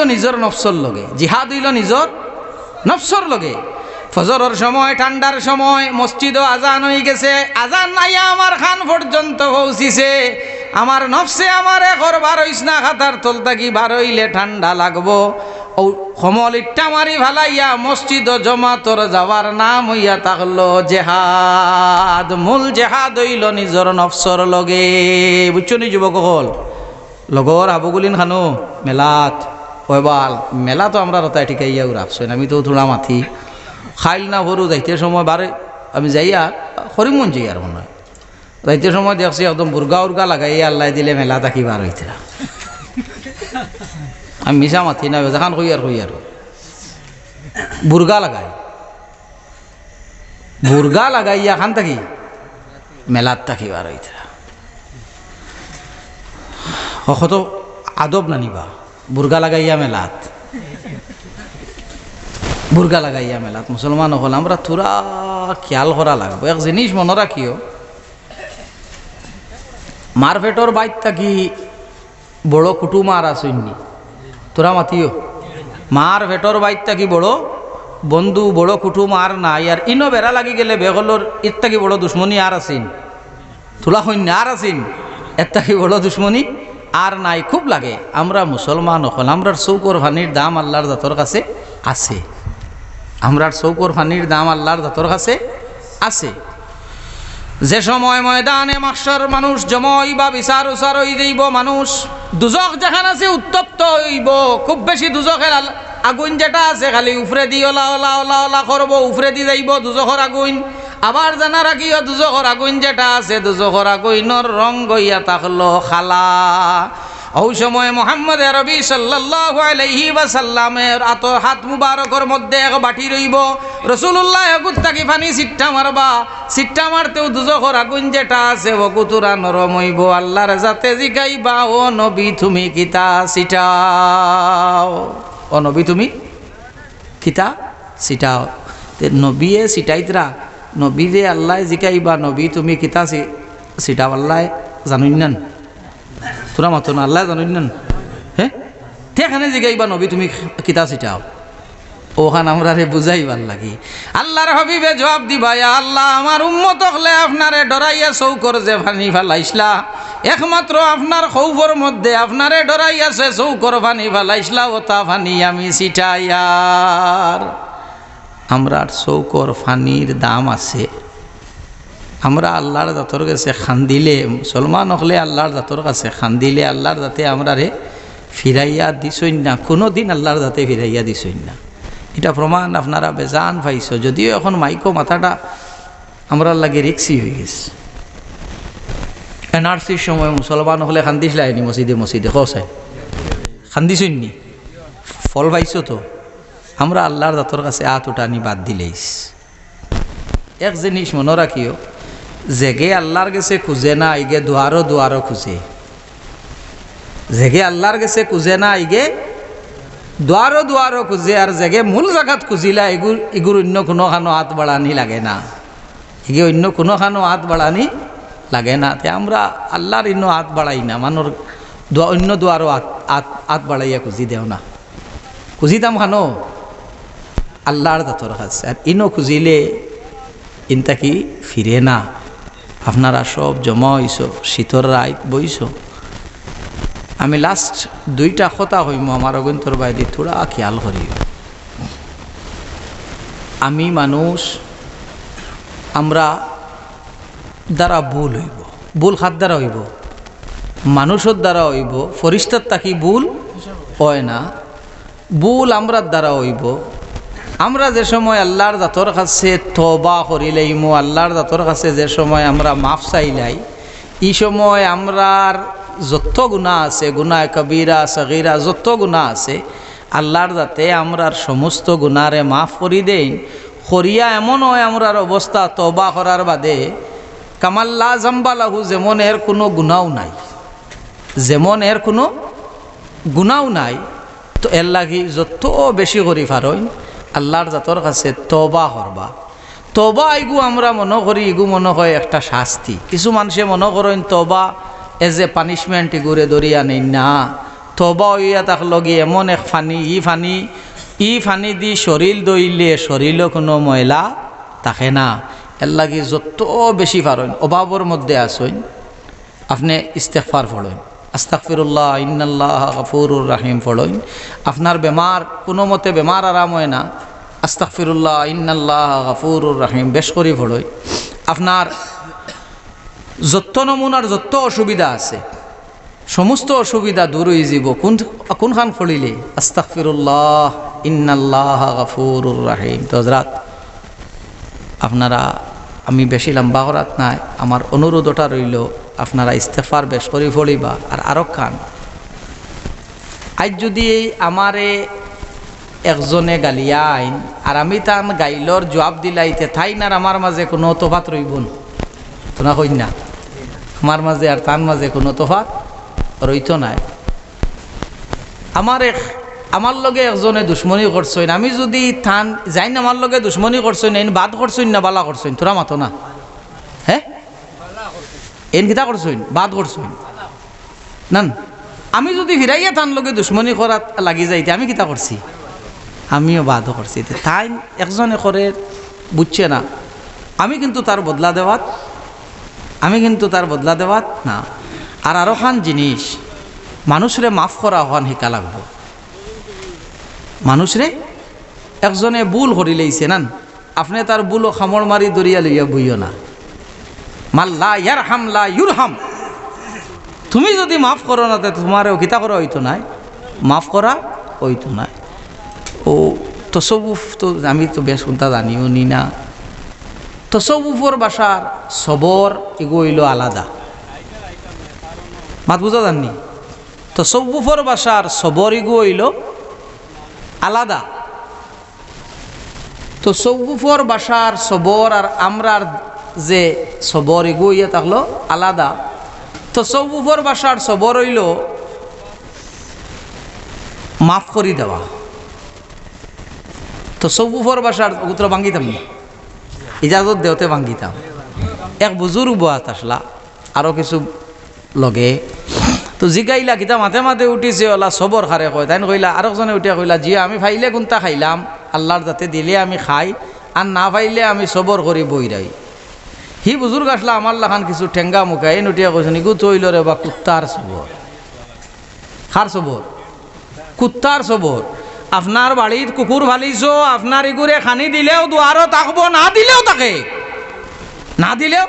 হইল নিজর নফসর লগে, জিহাদ হইল নিজর নফসর লগে। ফজরের সময়, ঠান্ডার সময়, মসজিদ আজান হয়ে গেছে, আজান নাই আমার খান পর্যন্ত পৌঁছিছে। আমার নফসে আমার একর বারইস না খাতার তল থাকি বারইলে ঠান্ডা লাগবো। ও সমল ইট্টা মারি ভালাইয়া মসজিদ জমা তোর যাওয়ার নাম হইয়া থাকল জেহাদ। মূল জেহাদ হইল নিজর নফসর লগে। বুঝছ নি যুবক হল লগর আবুগুলিন খানো, মেলাত। ওইবাল মেলা তো আমরা রতায় ঠিকাইয়া রাখছো আমি তো থোড়া মাথি। খাইল না ভরু, যাইতে সময় বারে আমি যাইয়া হরিমন যাই আর মনে হয়। যাইতে সময় দেখছি একদম বুর্গা উর্গা লাগাইয়া আল্লাহ দিলে মেলা তাকি বার হইতে। আমি মিশা মাথি না, যেখান কই আর কই আর। বুর্গা লাগাই। বুর্গা লাগাইয়া খান থাকি, মেলাত থাকি বার হইতে। কত আদব নানিবা বুর্গা লাগাইয়া মেলাত। বুর্গা লাগাইয়া মেলাত। মুসলমান হল, আমরা থোড়া খেয়াল করা লাগবো। এক জিনিস মনে রাখিও মার পেটর বাইত থাকি বড় কুটুমার আসইনি তোরা মাতিও? মার পেটর বাইত থাকি বড় বন্ধু, বড় কুটুম আর নাই। আর ইনো বেড়া লাগি গেলে বেগলর ইত থাকি বড় দুশ্মনী আর আসিন তোলা সৈন্য আর আসিন এর থাকি বড় দুশ্মনী আর নাই, খুব লাগে। আমরা মুসলমান হল আমরার চৌকর ভানির দাম আল্লাহর জাতর কাছে আছে। আমরার চৌকর ফানির দাম আল্লাহর জাতর কাছে আছে। যে সময় ময়দানে মাসর মানুষ জমই বা বিচার উচার হই যাইব মানুষ, দুজক যেখান আছে উত্তপ্ত হইব। খুব বেশি দুজকের আগুন যেটা আছে, খালি উফরে দি, ওলা ওলা ওলা ওলা করব, উফরে দি যাইব দুজখর আগুন। আবার জানা রাখিও দুজখর আগুন যেটা আছে দুজখর আগুইনর রং গইয়া থাকল খালা। ওই সময় মোহাম্মদ রবি সাল্লাহ আলহি সাল্লামের আত হাত মুবারকর মধ্যে এক বাটি রইব রসুল্লাহ এগুত তাকি ফানি সিট্টা মারবা সিট্টা মারতেও দুজখর আগুন যেটা আছে বকুতুরা নরম হইব। আল্লাহর যাতে জিগাইবা ও নবী তুমি কিতা সিটাও ও নবী তুমি কিতা সিটাও নবীয়ে সিটাইতরা নবীরে আল্লাহ জিকাইবা, নবী তুমি কিতা সি- সিটাও আল্লাহ জানুন না তোরা মাতো না আল্লাহ জানুন না হ্যাঁ সেখানে জিগাইবা নবী তুমি কিতা সিটাও ওখান আমরা রে বুঝাইবার লাগি। আল্লাহর হবিবে জবাব দিবা আল্লাহ, আমার উম্মত হলে আপনারে ডরাইয়া চৌকর যে ফানি ফেলাইসলা। একমাত্র আপনার খৌফর মধ্যে আপনারে ডরাইয়াছে, চৌকর ফানি ফেলাইসলা, ও তা ফানি আমি সিটাইয়ার আমরার চৌকর ফানির দাম আছে। আমরা আল্লাহর জাতর কাছে খান্দিলে মুসলমান হলে আল্লাহর জাতর কাছে খান্দিলে আল্লাহর যাতে আমরা রে ফিরাইয়া দিছই না কোনো দিন আল্লাহর যাতে ফিরাইয়া দিছই না। এটা প্রমাণ আপনারা বেজান পাইছ, যদিও এখন মাইকো মাথাটা আমরা লাগে রিক্সি হয়ে গেছে। এনআরসির সময় মুসলমান হলে খান্দিস লাইনি মসজিদে মসজিদে কসাই খান্দিছই নি ফল পাইছো তো? আমরা আল্লাহর জাতর কাছে আত উঠানি বাদ দিলেইস। এক জিনিস মনে রাখিও, জেগে আল্লাহর গেছে খুঁজে না, আইগে দুয়ারো দুয়ারো খুঁজে। জেগে আল্লাহর গেছে খুঁজে না, আইগে দুয়ারো দুয়ারো খুঁজে, আর জেগে মূল জায়গাত খুঁজিলা এগুর এগুর অন্য কোনো খানো হাত বাড়ানি লাগে না। এগে অন্য কোনো খানো হাত বাড়ানি লাগে না। তে আমরা আল্লাহর অন্য হাত বাড়াই না মানুষ অন্য দুয়ারো হাত হাত হাত বাড়াইয়া খুঁজি দেও না। খুঁজিতাম খানো? আল্লাহর দাতর কাছে আর ইনো খুঁজিলে ইনতা কি ফিরে না? আপনারা সব জমা হইছ শীতর রায় বইছ। আমি লাস্ট দুইটা কথা হইম আমার অগন্তর বাইরে, থোড়া খেয়াল করি আমি মানুষ, আমরা দ্বারা ভুল হইব, ভুল হাত দ্বারা হইব। মানুষের দ্বারা হইব, ফরিস্তার তাকি ভুল? হয় না। ভুল আমরার দ্বারা হইব। আমরা যে সময় আল্লাহর দাতর কাছে তবা করিলাইমু, আল্লাহর দাতর কাছে যে সময় আমরা মাফ চাইলাই এই সময় আমরার যত গুণা আছে গুণা কবিরা, সগিরা, যত গুণা আছে, আল্লাহর যাতে আমরার সমস্ত গুণারে মাফ করি দেন করিয়া এমন হয় আমরার অবস্থা তবা করার বাদে কামাল্লা জাম্বালাহু যেমন এর কোনো গুণাও নাই। যেমন এর কোনো গুণাও নাই, তো এর লাগি যত বেশি করি পারইন আল্লাহর জাতর কাছে তবা করবা। তবা এগু আমরা মনে করি এগু মনে হয় একটা শাস্তি। কিছু মানুষে মনে করেন তবা এজ এ পানিশমেন্ট এগুরে ধরি আনি না তবা হইয়া তাক লগে এমন এক ফানি, ই ফানি ই ফানি দি শরীর দইলে শরীরও কোনো ময়লা থাকে না। এর লাগি যত বেশি পারেন, অভাবর মধ্যে আসইন। আপনি ইস্তেফার পড়েন। আস্তাকফিরুল্লাহ ইন্নাল্লাহ গফুরুর রাহিম পড়েন। আপনার বেমার কোনো মতে বেমার আরাম হয় না। আস্তাকফিরুল্লাহ ইন্নাল্লাহ গফুরুর রাহিম, বেশ করি পড়ই আপনার যত নমুনার যত অসুবিধা আছে। সমস্ত অসুবিধা দূর হয়ে যাব। কোন, কোনখান ফলিলে আস্তাকফিরুল্লাহ ইন্নাল্লাহ গফুরুর রাহিম। তো হজরাত আপনারা, আমি বেশি লম্বা করাত নাই। আমার অনুরোধ ওটা রইল আপনারা ইস্তেফার বেশ করে ফলিবা আর আরও খান। আজ যদি আমারে একজনে গালিয়া আইন, আর আমি তান গাইলর জবাব দিলাইতে থাই না আমার মাঝে কোনো তফাত রইব না। কই না আমার মাঝে আর তার মাঝে কোনো তফাত রইত নাই। আমার এক আমার লগে একজনে দুশ্মনী করছইন আমি যদি থান যাইন আমার লগে দুশ্মনী করছইন বাদ করছইন না বালা করছইন তোরা মাতো না। এন কিতা করছইন বাদ করছইন নান, আমি যদি ফিরাইয়া থান লগে দুশ্মনী করাত লাগি যাইতে আমি কিতা করছি আমিও বাদও করছি তাই একজনে করে বুঝছে না? আমি কিন্তু তার বদলা দেওয়াত আমি কিন্তু তার বদলা দেওয়াত না। আর আরও খান জিনিস মানুষরে মাফ করা হন শিকা লাগব। মানুষরে একজনে ভুল করি লইছে নান? আপনি তার বুলো খামর মারি দরিয়া লইয়া বইও না। মাল্লা ইয়ার হামলা ইউর হাম তুমি যদি মাফ করো না তোমার কিতা করা হইতো নাই? মাফ করা হইতো নাই। ও তসবুফ তো আমি তো বেশ কোনটা জানিও নি না। তসবুফর বাসার সবর, এগো হইল আলাদা। মাত বুঝা জাননি? তসবুফর বাসার সবর, এগো হইল আলাদা। তো সৌফর বাসার সবর আর আমরার যে সবর এগো ইয়ে থাকল আলাদা। তো সৌফর বাসার সবর হইল মাফ করি দেওয়া। তো সৌফর বাসার উত্তর ভাঙ্গিতাম না। ইজাজত দেওতে ভাঙ্গিতাম। এক বুজুর্গ বাত আসলা আরও কিছু লগে। তো জিগাইলা কিতা মাথে মাথে উঠিছে ওলা সবর খারে কয় তাই কইলা আরেকজনে উঠিয়া কইলা জি আমি ফাইলে কোনটা খাইলাম, আল্লাহর যাতে দিলে আমি খাই, আর না পাইলে আমি সবর করি বই রাই সি বুজুর্গ আসলা, আমার লাখান কিছু ঠেঙ্গা মুখা এই নুটিয়া কৈছে নিকু তৈল রে বা কুত্তার সবর খার সবর কুত্তার সবর আপনার বাড়িত কুকুর ফালিছ আপনার ইগুরে খানি দিলেও দুয়ারও থাকব না দিলেও তাকে। না দিলেও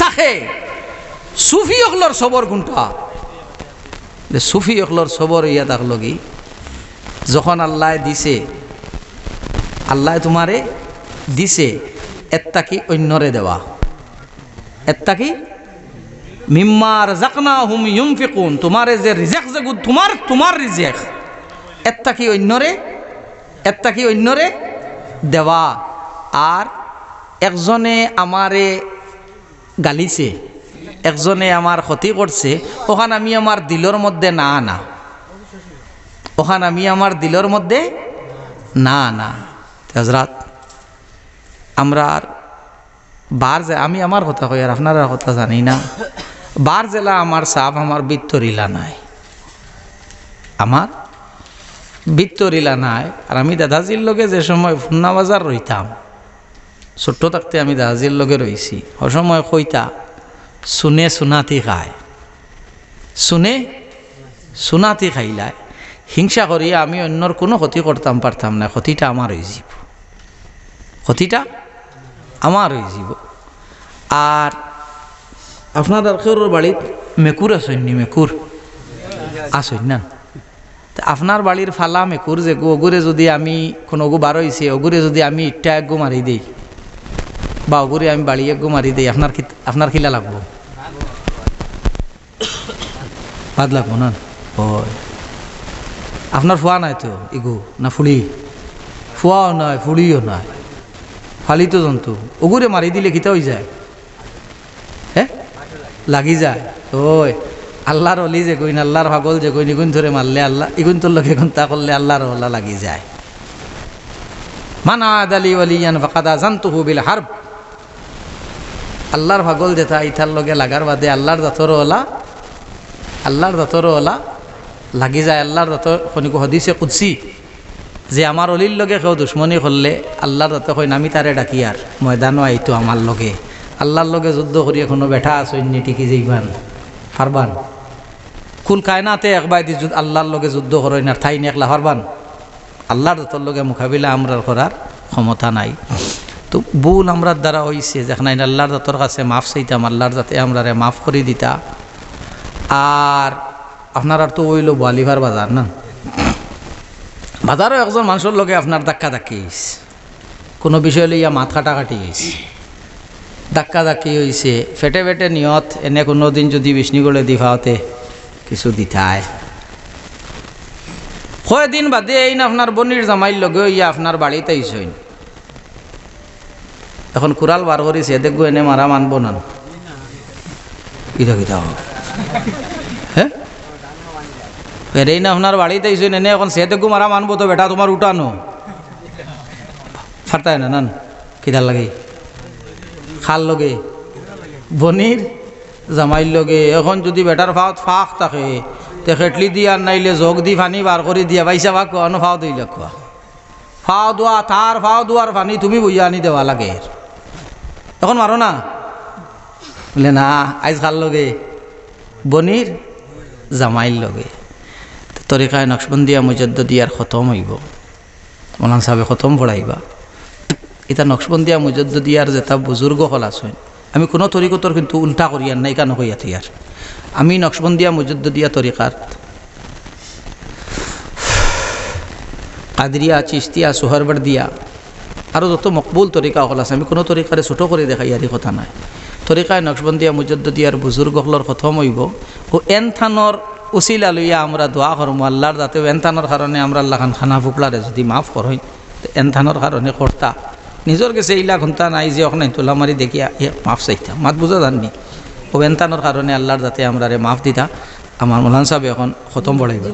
তাকে। সুফি অকলর সবর কোনটা? সুফি অকলর সবর ইয়া তাক লগি যখন আল্লাহ দিছে, আল্লাহ তোমারে দিছে এত্তা কি অন্যরে দেওয়া এত্তা কি? মিম্মার জাকনা হুম ইউম ফিকুন তোমারে যে রিজেক যে তোমার তোমার রিজেক। এত্তা কি অন্যরে? এত্তা কি অন্যরে? দেওয়া। আর একজনে আমারে গালিছে, একজনে আমার ক্ষতি করছে, ওখান আমি আমার দিলর মধ্যে না না ওখান আমি আমার দিলর মধ্যে না না হজরাত আমরা বার যে আমি আমার কথা কই আর আপনারা কথা জানি না। বার জেলা আমার সাপ আমার বিত্তরিলা নাই। আমার বিত্তরিলা নাই। আর আমি দাদাজির লগে যে সময় ফুন্না বাজার রইতাম, ছোট্ট থাকতে আমি দাদাজির লগে রইছি। ও সময় কইতা শুনে সুনাতি খায়। শুনে সুনাতি খাইলায়। হিংসা করিয়া আমি অন্যর কোনো ক্ষতি করতাম পারতাম না। ক্ষতিটা আমার হয়ে যাব ক্ষতিটা আমার হয়ে যাব আর আপনাদের কেউর বাড়িত মেকুর আসেননি মেকুর? আসেন না? আপনার বাড়ির ফালা মেকুর যে গো অগুরে যদি আমি কোনো অগু বার হয়েছে অগুরে যদি আমি ইটটা এক গো মারি দিই, বা অগুরে আমি বাড়ি এক গো মারি দিই, আপনার আপনার খিলা লাগবো? বাদ লাগবো না? আপনার ফুয়া নাই তো, ইগু? না ফুলি? ফুয়াও নাই, ফুলিও নাই। ফালিত জন্তু অগুরে মারি দিলে কিতা হয়ে যায়? লাগি যায় ওই, আল্লাহর অলি যে কইন, আল্লাহর পাগল যে কইন, ইগুন ধরে মারলে আল্লাহ, ইগুন তোর লোকে ঘণ্টা করলে আল্লাহর ওলা লাগি যায়। মানা আদালি ওয়ালিয়ান ফাকাদা জানতুহু বিল হারব। আল্লাহর পাগল যেটা ইথার লগে লাগার বাদে আল্লাহর দাতর ওলা, আল্লাহর দাতর ওলা লাগি যায়। আল্লাহর যত খনিকো হদিছে কুদছি যে আমার অলির লগে কেউ দুশ্মনী করলে আল্লাহর যত কইন, আমি তারে ডাকি আর, ময়দানও আইতো আমার লগে। আল্লাহর লগে যুদ্ধ করি এখনও বেঠা আসইনি টিকি যাইবান পারবান কুল কায়নাতে একবার দি আল্লাহর লগে যুদ্ধ করেন না ঠাই একলা পারবান আল্লাহর যতর লগে মোকাবিলা আমরা করার ক্ষমতা নাই। তো ভুল আমরার দ্বারা হইছে যেখানে আল্লাহর যতর কাছে মাফ চাইতাম, আল্লাহর যাতে আমরা মাফ করে দিতা। আর আপনার আর তো ওইল বোয়ালিভার বাজার না? বাজারও একজন মানুষের লগে আপনার ধাক্কা ধাক্কি হয়েছে কোনো বিষয় লইয়া মাথ কাটাকাটি হয়েছে ধাক্কা ধাক্কি হয়েছে ফেটে ফেটে নিয়ত, এনে কোনো দিন যদি বিষ্ণুগড়ে দিফাওতে কিছু দিতায় কয়দিন বাদে এই না আপনার বনির জামাইর লগে ইয়া আপনার বাড়িতে আইসইন এখন কুড়াল বার করিছে দেখব এনে মারা মানব না কিতা কিতা হ্যাঁ এরেই না আপনার বাড়িতে এনে এখন সে দেখব মারা মানবো, তো বেটা তোমার উঠানো ফারতায় না, নান। কিদার লাগে। খাল লগে বনির জামাইর লগে, এখন যদি বেটার ফাওত ফাঁক থাকে তে খেটলি দি আর নাইলে জগ দি পানি বার করে দিয়া পাইছা বা কোয়ানো ফাও দিলে কোয়া ফাও দোয়া তার ফাও দোয়ার পানি তুমি বইয়া আনি দেওয়া লাগে। এখন মারো না? বলে, না, আইজ খাল লগে বনির জামাইর লগে। তরিকায় নকশবন্দিয়া মুজদ্দ দিয়ার খতম হইব। মৌলান সাহেবে খতম পড়াইবা এটা নকশবন্দিয়া মুজদ্দ দিয়ার যেটা বুজুর্গ হল আছে আমি কোনো তরিকতর কিন্তু উল্টা করিয়ার নাই কেন কইয়া থিয়ার আমি নকশবন্দিয়া মুজদ্দ দিয়া তরিকার কাদরিয়া চিস্তিয়া সোহরবার দিয়া আরও যত মকবুল তরিকা হল আছে, আমি কোনো তরিকারে ছোটো করে দেখাই ইয়ারি কথা নাই। তরিকায় নকশবন্দিয়া মুজদ্দ দিয়ার বুজুর্গ হলর খতম হইব। ও এন থানোর উচিলা লইয়া আমরা দোয়া করম আল্লাহর যাতে এন থানোর কারণে আমরা আল্লাহ খান খানা ফুকলারে যদি মাফ করই এন থানোর কারণে কর্তা নিজের কাছে এইলা ঘণ্টা নাই যে অখন তোলা মারি দেখিয়া মাফ চাইতা। মাত বুঝা জাননি ও এনতানোর কারণে আল্লাহর যাতে আমরা মাফ দিতা। আমার মোলান সাহেব এখন খতম পড়াইব